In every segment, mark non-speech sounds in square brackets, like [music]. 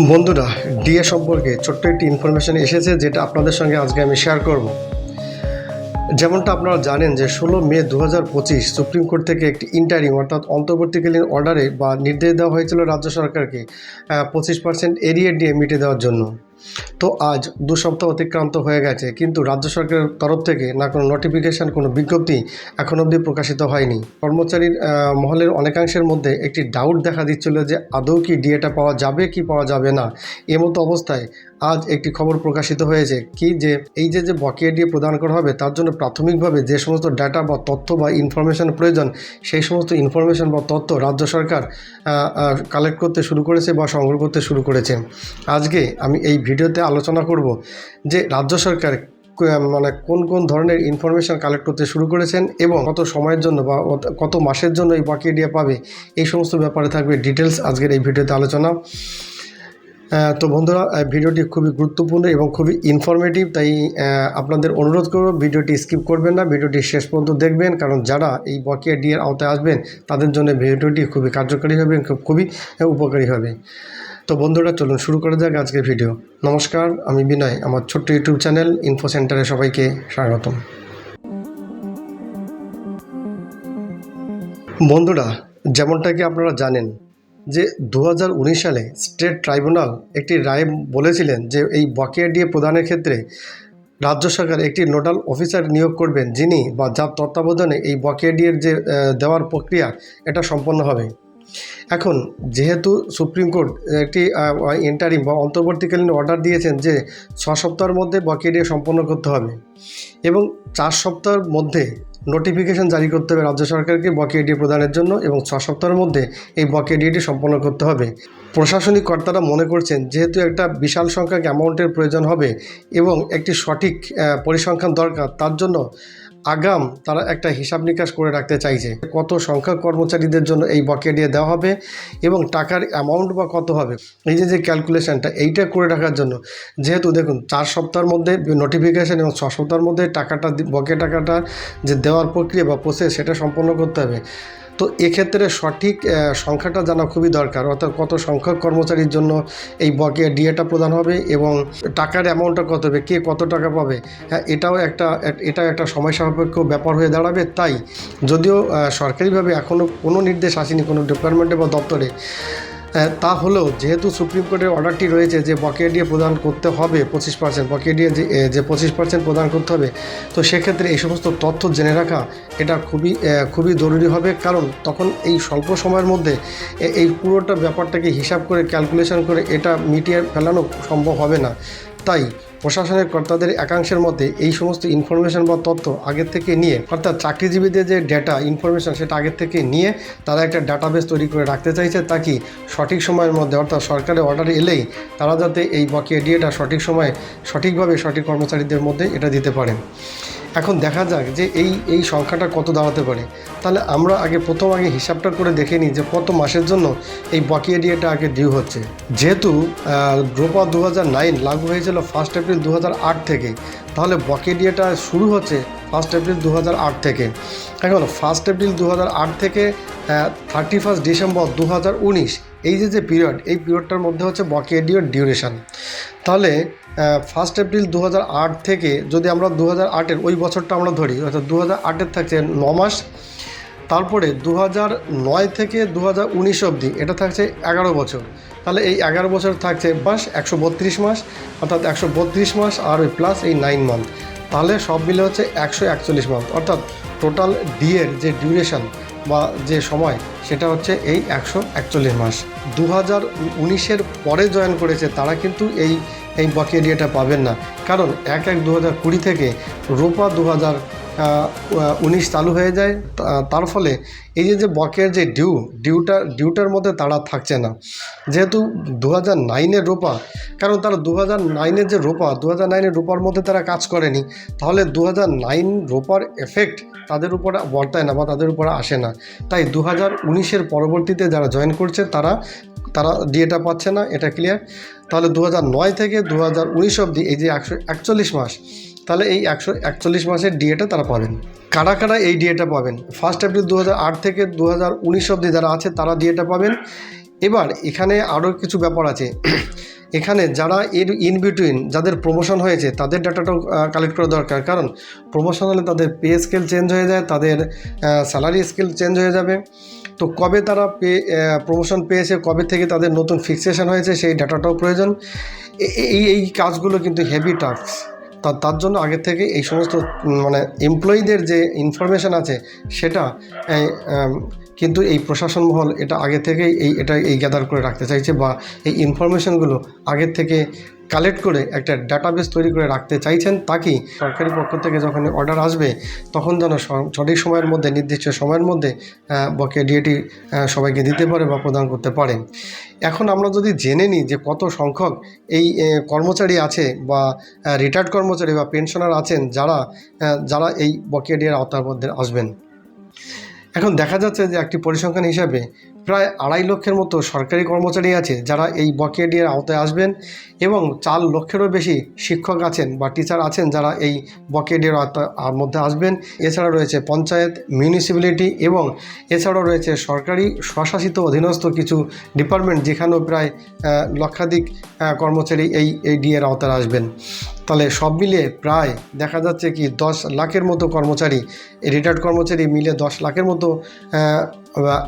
বন্ধুরা ডিএ সম্পর্কে ছোট্ট একটি ইনফরমেশান এসেছে যেটা আপনাদের সঙ্গে আজকে আমি শেয়ার করব। যেমনটা আপনারা জানেন যে ষোলো মে দু পঁচিশ সুপ্রিম কোর্ট থেকে একটি ইন্টারিম অর্থাৎ অন্তর্বর্তীকালীন অর্ডারে বা নির্দেশ দেওয়া হয়েছিল রাজ্য সরকারকে পঁচিশ পার্সেন্ট এরিয়ে ডিএ মিটে দেওয়ার জন্য। তো আজ দু সপ্তাহ অতিক্রান্ত হয়ে গেছে, কিন্তু রাজ্য সরকারের তরফ থেকে না কোনো নোটিফিকেশান কোনো বিজ্ঞপ্তি এখন অবধি প্রকাশিত হয়নি। কর্মচারীর মহলের অনেকাংশের মধ্যে একটি ডাউট দেখা দিচ্ছিল যে আদৌ কি ডিএটা পাওয়া যাবে কি পাওয়া যাবে না। এমতো অবস্থায় আজ একটি খবর প্রকাশিত হয়েছে কি যে এই যে যে বকেয়া ডিএ প্রদান করা হবে, তার জন্য প্রাথমিকভাবে যে সমস্ত ডাটা বা তথ্য বা ইনফরমেশন প্রয়োজন, সেই সমস্ত ইনফরমেশন বা তথ্য রাজ্য সরকার কালেক্ট করতে শুরু করেছে বা সংগ্রহ করতে শুরু করেছে। আজকে আমি এই ভিডিওতে আলোচনা করব যে রাজ্য সরকার মানে কোন কোন ধরনের ইনফরমেশন কালেক্ট করতে শুরু করেছেন এবং কত সময়ের জন্য বা কত মাসের জন্য এই বকেয়া ডিএ পাবে, এই সমস্ত ব্যাপারে থাকবে ডিটেলস আজকের এই ভিডিওতে আলোচনা। তো বন্ধুরা ভিডিওটি খুবই গুরুত্বপূর্ণ এবং খুবই ইনফরমেটিভ তাই আপনাদের অনুরোধ করব ভিডিওটি স্কিপ করবেন না, ভিডিওটি শেষ পর্যন্ত দেখবেন, কারণ যারা এই বকেয়া ডিএর আওতায় আসবেন, তাদের জন্য ভিডিওটি খুবই কার্যকরী হবে খুব- খুবই উপকারী হবে। তো বন্ধুরা, চলুন শুরু করা যাক আজকের ভিডিও নমস্কার, আমি বিনয়, আমার ছোট্ট ইউটিউব চ্যানেল ইনফো সেন্টারে সবাইকে স্বাগতম। বন্ধুরা, যেমনটা কি আপনারা জানেন যে দু হাজার উনিশ সালে স্টেট ট্রাইব্যুনাল একটি রায় বলেছিলেন যে এই বকেয়া ডিএ প্রদানের ক্ষেত্রে রাজ্য সরকার একটি নোডাল অফিসার নিয়োগ করবেন যিনি বা যার তত্ত্বাবধানে এই বকেয়া ডিএর যে দেওয়ার প্রক্রিয়া, এটা সম্পন্ন হবে। এখন যেহেতু সুপ্রিম কোর্ট একটি ইন্টারিম বা অন্তর্বর্তীকালীন অর্ডার দিয়েছেন যে ছ সপ্তাহের মধ্যে বকেয়া ডিএ সম্পন্ন করতে হবে এবং চার সপ্তাহের মধ্যে নোটিফিকেশন জারি করতে হবে রাজ্য সরকারকে বকেয়া ডিএ প্রদানের জন্য এবং ছ সপ্তাহের মধ্যে এই বকেয়া ডিএটি সম্পন্ন করতে হবে। প্রশাসনিক কর্তারা মনে করছেন যেহেতু একটা বিশাল সংখ্যক অ্যামাউন্টের প্রয়োজন হবে এবং একটি সঠিক পরিসংখ্যান দরকার, তার জন্য আগাম তারা একটা হিসাব নিকাশ করে রাখতে চাইছে। কত সংখ্যক কর্মচারীদের জন্য এই বকেয়া দেওয়া হবে এবং টাকার অ্যামাউন্ট বা কত হবে? এই যে যে ক্যালকুলেশনটা এইটা করে রাখার জন্য যেহেতু দেখুন, চার সপ্তাহের মধ্যে নোটিফিকেশান এবং ছ সপ্তাহের মধ্যে টাকাটা বকে টাকাটা যে দেওয়ার প্রক্রিয়া বা প্রসেস সেটা সম্পন্ন করতে হবে। তো এক্ষেত্রে সঠিক সংখ্যাটা জানা খুবই দরকার। অর্থাৎ কত সংখ্যক কর্মচারীর জন্য এই বকে ডিএটা প্রদান হবে এবং টাকার অ্যামাউন্টটা কত হবে, কে কত টাকা পাবে। হ্যাঁ এটাও একটা এক- এটাও একটা সময় সাপেক্ষ ব্যাপার হয়ে দাঁড়াবে। তাই যদিও সরকারিভাবে এখনও কোনো নির্দেশ আসেনি কোনো ডিপার্টমেন্টে বা দপ্তরে। তা হলেও যেহেতু সুপ্রিম কোর্টের অর্ডারটি রয়েছে যে বকেয়া ডিএ প্রদান করতে হবে পঁচিশ পার্সেন্ট বকেয়া ডিএ যে পঁচিশ পার্সেন্ট প্রদান করতে হবে, তো সেক্ষেত্রে এই সমস্ত তথ্য জেনে রাখা এটা খুবই খুবই জরুরি হবে। কারণ তখন এই স্বল্প সময়ের মধ্যে এই পুরোটা ব্যাপারটাকে হিসাব করে ক্যালকুলেশন করে এটা মিটিয়ে ফেলানো সম্ভব হবে না। তাই প্রশাসনের কর্তাদের একাংশের মধ্যে এই সমস্ত ইনফরমেশন বা তথ্য আগের থেকে নিয়ে, অর্থাৎ চাকরিজীবীদের যে ডেটা ইনফরমেশন সেটা আগের থেকে নিয়ে তারা একটা ডাটাবেস তৈরি করে রাখতে চাইছে তাকে সঠিক সময়ের মধ্যে, অর্থাৎ সরকারের অর্ডার এলেই তারা যাতে এই বকেয়া ডিএটা সঠিক সময়ে সঠিকভাবে সঠিক কর্মচারীদের মধ্যে এটা দিতে পারেন এখন দেখা যাক যে এই এই সংখ্যাটা কত দাঁড়াতে পারে। তাহলে আমরা আগে প্রথম আগে হিসাবটা করে দেখে নিই যে কত মাসের জন্য এই বকেয়া ডিএটা আগে ডিউ হচ্ছে। যেহেতু গ্রোপা দু লাগু হয়েছিল ফার্স্ট এপ্রিল দু হাজার আট থেকে, তাহলে বকেয়া ডিএটা শুরু হচ্ছে ফার্স্ট এপ্রিল দু হাজার আট থেকে। এখন ফার্স্ট এপ্রিল দু হাজার আট থেকে থার্টি ফার্স্ট ডিসেম্বর দু হাজার উনিশ, এই যে যে পিরিয়ড এই পিরিয়ডটার মধ্যে হচ্ছে বকেয়া ডিওর ডিউরেশন তাহলে ফার্স্ট এপ্রিল দু হাজার আট থেকে যদি আমরা দু হাজার আটের ওই বছরটা আমরা ধরি, অর্থাৎ দু হাজার আটের থাকছে ন মাস, তারপরে দু নয় থেকে দু উনিশ অবধি, এটা থাকছে এগারো বছর। তাহলে এই এগারো বছর থাকছে মাস একশো বত্রিশ মাস, অর্থাৎ একশো বত্রিশ মাস আর ওই প্লাস এই নাইন মান্থ তাহলে সব মিলে হচ্ছে একশো একচল্লিশ মান্থ অর্থাৎ টোটাল ডিএর যে ডিউরেশন বা যে সময়, সেটা হচ্ছে এই একশো একচল্লিশ মাস। দু হাজার উনিশের পরে জয়েন করেছে, তারা কিন্তু এই এই বকেয়া ডিএটা পাবেন না। কারণ এক এক দু হাজার কুড়ি থেকে রোপা দু হাজার উনিশ চালু হয়ে যায়। তার ফলে এই যে যে বকের যে ডিউ ডিউটা ডিউটার মধ্যে তারা থাকছে না। যেহেতু দু হাজার নাইনের রোপা, কারণ তারা দু হাজার নাইনের যে রোপা দু হাজার নাইনের রোপার মধ্যে তারা কাজ করেনি, তাহলে দু হাজার নাইন রোপার এফেক্ট তাদের উপরে বর্তায় না বা তাদের উপরে আসে না। তাই দু হাজার উনিশের পরবর্তীতে যারা জয়েন করছে, তারা তারা ডিএটা পাচ্ছে না, এটা ক্লিয়ার তাহলে দু নয় থেকে দু হাজার উনিশ অবধি এই যে একশো একচল্লিশ মাস, তাহলে এই একশো একচল্লিশ মাসের ডিএটা তারা পাবেন। কারা কারা এই ডিএটা পাবেন? ফার্স্ট এপ্রিল দু থেকে দু হাজার উনিশ অবধি যারা আছে, তারা ডিএটা পাবেন। এবার এখানে আরও কিছু ব্যাপার আছে। [clears throat] এখানে যারা এর ইন বিটুইন যাদের প্রমোশন হয়েছে, তাদের ডাটাটাও কালেক্ট করা দরকার। কারণ প্রমোশন হলে তাদের পে স্কেল চেঞ্জ হয়ে যায়, তাদের স্যালারি স্কেল চেঞ্জ হয়ে যাবে। তো কবে তারা পে প্রমোশন পেয়েছে, কবে থেকে তাদের নতুন ফিক্সেশন হয়েছে, সেই ডাটাটাও প্রয়োজন। এই এই কাজগুলো কিন্তু হেভি টাস্ক তা, তার জন্য আগে থেকে এই সমস্ত মানে এমপ্লয়ীদের যে ইনফরমেশান আছে, সেটা কিন্তু এই প্রশাসন মহল এটা আগে থেকেই এই এটা এই গ্যাদার করে রাখতে চাইছে বা এই ইনফরমেশনগুলো আগের থেকে কালেক্ট করে একটা ডাটাবেস তৈরি করে রাখতে চাইছেন তাকে সরকারি পক্ষ থেকে যখন অর্ডার আসবে, তখন যেন সঠিক সময়ের মধ্যে, নির্দিষ্ট সময়ের মধ্যে বকেয়া ডিএটি সবাইকে দিতে পারে বা প্রদান করতে পারে। এখন আমরা যদি জেনে নিই যে কত সংখ্যক এই কর্মচারী আছে বা রিটায়ার্ড কর্মচারী বা পেনশনার আছেন যারা যারা এই বকেয়া ডিএর আওতার মধ্যে আসবেন। এখন দেখা যাচ্ছে যে একটি পরিসংখ্যান হিসাবে প্রায় আড়াই লক্ষের মতো সরকারি কর্মচারী আছে যারা এই বকেয়া আওতায় আসবেন এবং চার লক্ষেরও বেশি শিক্ষক আছেন বা টিচার আছেন যারা এই বকেয়া ডিএর আওতা- আর মধ্যে আসবেন। এছাড়া রয়েছে পঞ্চায়েত, মিউনিসিপ্যালিটি এবং এছাড়াও রয়েছে সরকারি স্বশাসিত অধীনস্থ কিছু ডিপার্টমেন্ট যেখানেও প্রায় লক্ষাধিক কর্মচারী এই এই ডিএর আওতায় আসবেন। তাহলে সব মিলিয়ে প্রায় দেখা যাচ্ছে কি দশ লাখের মতো কর্মচারী, রিটায়ার্ড কর্মচারী মিলে দশ লাখের মতো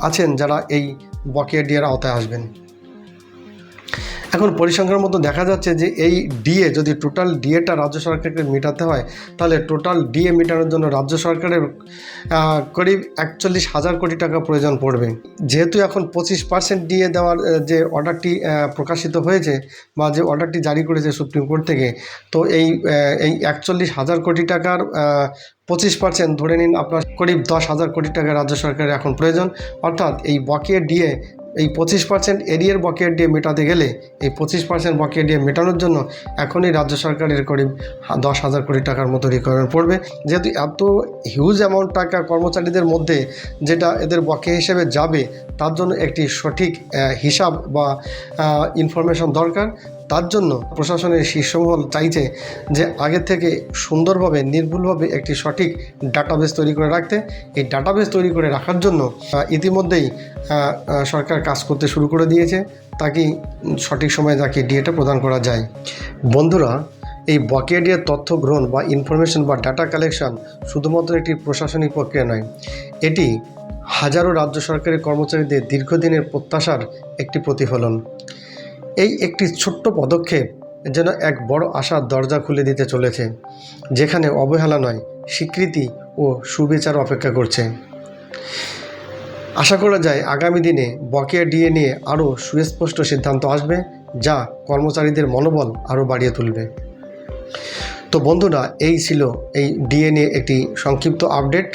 আছেন যারা এই বকেয়া ডিয়ার আওতায় আসবেন। এখন পরিসংখ্যার মতো দেখা যাচ্ছে যে এই ডিএ যদি টোটাল ডিএটা রাজ্য সরকারকে মেটাতে হয়, তাহলে টোটাল ডিএ মেটানোর জন্য রাজ্য সরকারের করিব একচল্লিশ হাজার কোটি টাকা প্রয়োজন পড়বে। যেহেতু এখন পঁচিশ পার্সেন্ট ডিএ দেওয়ার যে অর্ডারটি প্রকাশিত হয়েছে বা যে অর্ডারটি জারি করেছে সুপ্রিম কোর্ট থেকে, তো এই এই একচল্লিশ হাজার কোটি টাকার পঁচিশ পার্সেন্ট ধরে নিন আপনার করিব দশ হাজার কোটি টাকা রাজ্য সরকারের এখন প্রয়োজন। অর্থাৎ এই বকেয়া ডিএ এই পঁচিশ পার্সেন্ট এরিয়ার বকেয়া দিয়ে মেটাতে গেলে এই পঁচিশ পার্সেন্ট বকেয়া ডিএ মেটানোর জন্য এখনই রাজ্য সরকারের করিব হা- দশ হাজার কোটি টাকার মতো রিকোয়ারমেন্ট পড়বে। যেহেতু এত হিউজ অ্যামাউন্ট টাকা কর্মচারীদের মধ্যে যেটা এদের বকে হিসেবে যাবে, তার জন্য একটি সঠিক হিসাব বা ইনফরমেশন দরকার। তার জন্য প্রশাসনের শীর্ষমহল চাইছে যে আগে থেকে সুন্দরভাবে, নির্ভুলভাবে একটি সঠিক ডাটাবেস তৈরি করে রাখতে। এই ডাটাবেস তৈরি করে রাখার জন্য ইতিমধ্যেই সরকার কাজ করতে শুরু করে দিয়েছে। তাকে সঠিক সময়ে তাকে ডিএটা প্রদান করা যায়। বন্ধুরা, এই বকেয়া ডিএর তথ্য গ্রহণ বা ইনফরমেশন বা ডাটা কালেকশন শুধুমাত্র একটি প্রশাসনিক প্রক্রিয়া নয়, এটি হাজারো রাজ্য সরকারের কর্মচারীদের দীর্ঘদিনের প্রত্যাশার একটি প্রতিফলন। এই একটি ছোট্ট পদক্ষেপ যেন এক বড় আশার দরজা খুলে দিতে চলেছে, যেখানে অবহেলা নয়, স্বীকৃতি ও সুবিচার অপেক্ষা করছে। আশা করা যায় আগামী দিনে বকেয়া ডিএ নিয়ে আরও সুস্পষ্ট সিদ্ধান্ত আসবে, যা কর্মচারীদের মনোবল আরও বাড়িয়ে তুলবে। তো বন্ধুরা, এই ছিল এই ডিএনএ একটি সংক্ষিপ্ত আপডেট।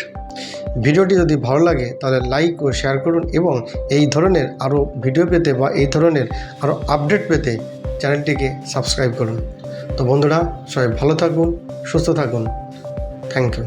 ভিডিওটি যদি ভালো লাগে, তাহলে লাইক ও শেয়ার করুন এবং এই ধরনের আরও ভিডিও পেতে বা এই ধরনের আরও আপডেট পেতে চ্যানেলটিকে সাবস্ক্রাইব করুন। তো বন্ধুরা, সবাই ভালো থাকুন, সুস্থ থাকুন। Thank you.